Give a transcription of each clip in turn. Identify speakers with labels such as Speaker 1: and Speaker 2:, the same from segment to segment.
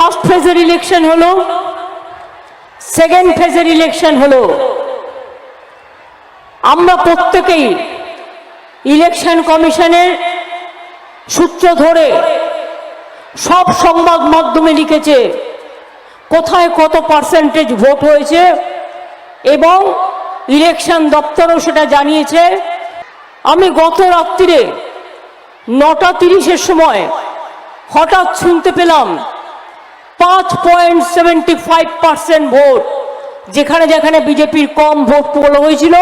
Speaker 1: First ফেজের election হলো second ফেজের ইলেকশন হলো। আমরা প্রত্যেকেই ইলেকশন কমিশনের সূত্র ধরে সব সংবাদ মাধ্যমে লিখেছে, কোথায় কত পার্সেন্টেজ ভোট হয়েছে এবং ইলেকশন দপ্তরও সেটা জানিয়েছে। আমি গত রাত্রিরে নটা তিরিশের সময় হঠাৎ শুনতে পেলাম পাঁচ point seventy five percent vote. যেখানে যেখানে বিজেপির কম ভোট পোল হয়েছিল,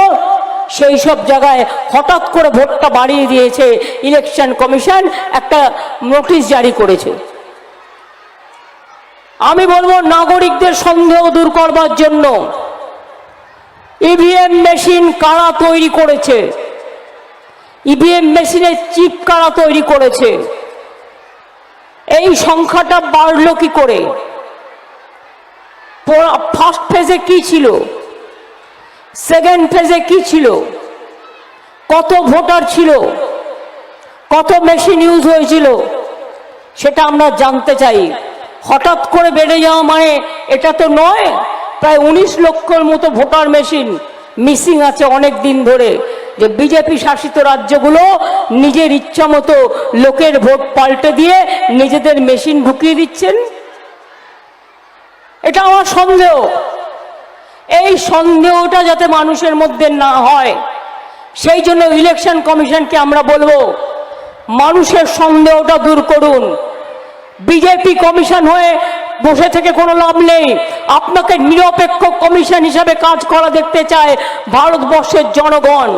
Speaker 1: সেই সব জায়গায় হঠাৎ করে ভোটটা বাড়িয়ে দিয়েছে ইলেকশন কমিশন, একটা নোটিশ জারি করেছে। আমি বলব, নাগরিকদের সন্দেহ দূর করবার জন্য ইভিএম মেশিন কারা তৈরি করেছে? ইভিএম মেশিনের চিপ কারা তৈরি করেছে? এই সংখ্যাটা বাড়লো কি করে? ফার্স্ট ফেজে কি ছিল? সেকেন্ড ফেজে কি ছিল? কত ভোটার ছিল? কত মেশিন ইউজ হয়েছিল? সেটা আমরা জানতে চাই। হঠাৎ করে বেড়ে যাওয়া মানে এটা তো নয়, প্রায় উনিশ লক্ষর মতো ভোটার মেশিন মিসিং আছে অনেক দিন ধরে। যে বিজেপি শাসিত রাজ্যগুলো নিজের ইচ্ছা মতো লোকের ভোট পাল্টে দিয়ে নিজেদের মেশিন ঢুকিয়ে দিচ্ছেন? এটা আমার সন্দেহ। এই সন্দেহটা যাতে মানুষের মধ্যে না হয়, সেই জন্য ইলেকশন কমিশনকে আমরা বলব, মানুষের সন্দেহটা দূর করুন। বিজেপি কমিশন হয়ে বসে থেকে কোনো লাভ নেই। আপনাকে নিরপেক্ষ কমিশন হিসাবে কাজ করা দেখতে চায় ভারতবর্ষের জনগণ।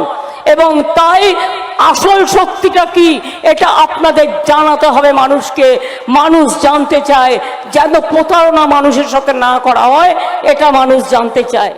Speaker 1: এবং তাই আসল শক্তিটা কি? এটা আপনাদের জানাতে হবে মানুষকে। মানুষ জানতে চায় যেন প্রতারণা মানুষের সাথে না করা হয়, এটা মানুষ জানতে চায়।